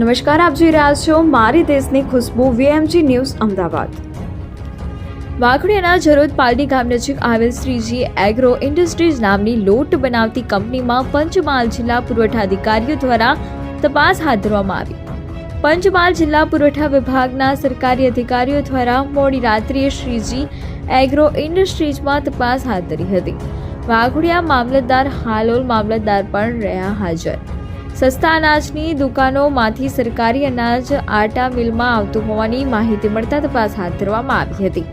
નમસ્કાર, આપ જોઈ રહ્યા છો મારી દેશની ખુશ્બુ, વીએમજી ન્યૂઝ, અમદાવાદ. વાઘડિયાના જરોદ પાલડી ગામ નજીક આવેલ શ્રીજી એગ્રો ઇન્ડસ્ટ્રીઝ નામની લોટ બનાવતી કંપનીમાં પંચમહાલ જિલ્લા પુરવઠા અધિકારીઓ દ્વારા તપાસ હાથ ધરવામાં આવી. પંચમહાલ જિલ્લા પુરવઠા વિભાગના સરકારી અધિકારીઓ દ્વારા મોડી રાત્રિએ શ્રીજી એગ્રો ઇન્ડસ્ટ્રીઝમાં તપાસ હાથ ધરી હતી. વાઘોડિયા મામલતદાર, હાલોલ મામલતદાર પણ રહ્યા હાજર. સસ્તા અનાજની દુકાનોમાંથી સરકારી અનાજ આટા મિલમાં આવતું હોવાની માહિતી મળતા તપાસ હાથ ધરવામાં આવી હતી.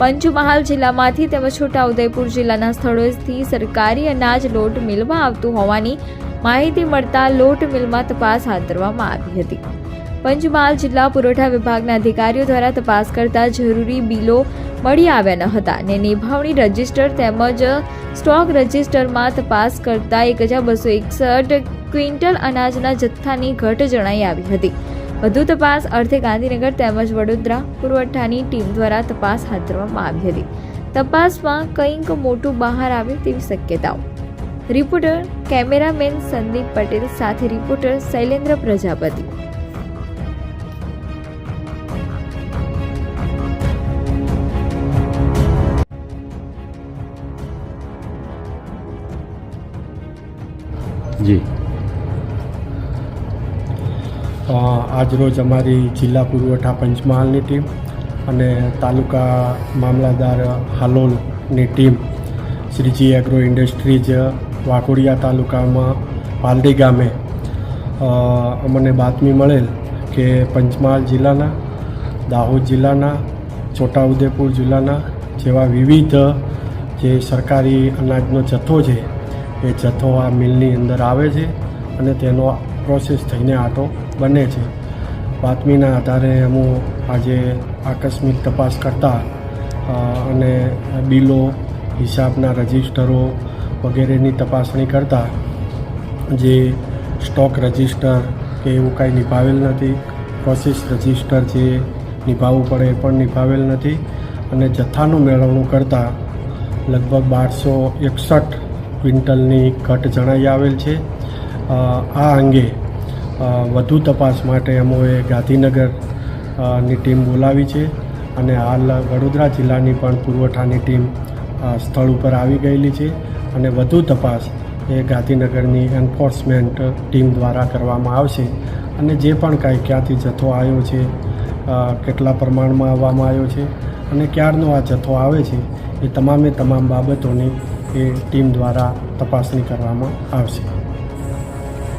પંચમહાલ જિલ્લામાંથી તેમજ છોટાઉદેપુર જિલ્લાના સ્થળોથી સરકારી અનાજ લોટ મિલમાં આવતું હોવાની માહિતી મળતા લોટ મિલમાં તપાસ હાથ ધરવામાં આવી હતી. પંચમહાલ જિલ્લા પુરવઠા વિભાગના અધિકારીઓ દ્વારા તપાસ કરતા જરૂરી બિલો મળી આવ્યા ન હતા ને નિભાવણી રજિસ્ટર તેમજ સ્ટોક રજિસ્ટરમાં તપાસ કરતા એક હજાર બસો એકસઠ ક્વિન્ટલ અનાજના જથ્થાની ઘટ જણાઈ આવી હતી. વધુ તપાસ અર્થે ગાંધીનગર તેમજ વડોદરા પુરવઠાની ટીમ દ્વારા તપાસ હાથ ધરવામાં આવી હતી. તપાસમાં કંઈક મોટું બહાર આવે તેવી શક્યતાઓ. રિપોર્ટર, કેમેરામેન સંદીપ પટેલ સાથે રિપોર્ટર શૈલેન્દ્ર પ્રજાપતિ. જી. આજરોજ અમારી જિલ્લા પુરવઠા પંચમહાલની ટીમ અને taluka મામલાદાર હાલોલની team Shriji agro industries Vaghodia તાલુકામાં પાલડી ગામે અમને બાતમી મળેલ કે પંચમહાલ જિલ્લાના, દાહોદ જિલ્લાના, છોટાઉદેપુર જિલ્લાના જેવા વિવિધ જે સરકારી અનાજનો જથ્થો છે, એ જથ્થો આ મિલની અંદર આવે છે અને તેનો પ્રોસેસ થઈને આટો બને છે. બાતમીના આધારે અમુ આજે આકસ્મિક તપાસ કરતા અને બિલો, હિસાબના રજિસ્ટરો વગેરેની તપાસણી કરતા, જે સ્ટોક રજિસ્ટર કે એવું કાંઈ નિભાવેલ નથી પ્રોસેસ રજિસ્ટર જે નિભાવવું પડે એ પણ નિભાવેલ નથી, અને જથ્થાનું મેળવણું કરતાં લગભગ બારસો એકસઠ ક્વિન્ટલની ઘટ જણાઈ આવેલ છે. આ અંગે વધુ તપાસ માટે અમોએ ગાંધીનગરની ટીમ બોલાવી છે અને હાલ વડોદરા જિલ્લાની પણ પુરવઠાની ટીમ સ્થળ ઉપર આવી ગયેલી છે અને વધુ તપાસ એ ગાંધીનગરની એન્ફોર્સમેન્ટ ટીમ દ્વારા કરવામાં આવશે અને જે પણ કાંઈ ક્યાંથી જથ્થો આવ્યો છે કેટલા પ્રમાણમાં આવવામાં આવ્યો છે અને ક્યારનો આ જથ્થો આવે છે એ તમામે તમામ બાબતોની એ ટીમ દ્વારા તપાસણી કરવામાં આવશે.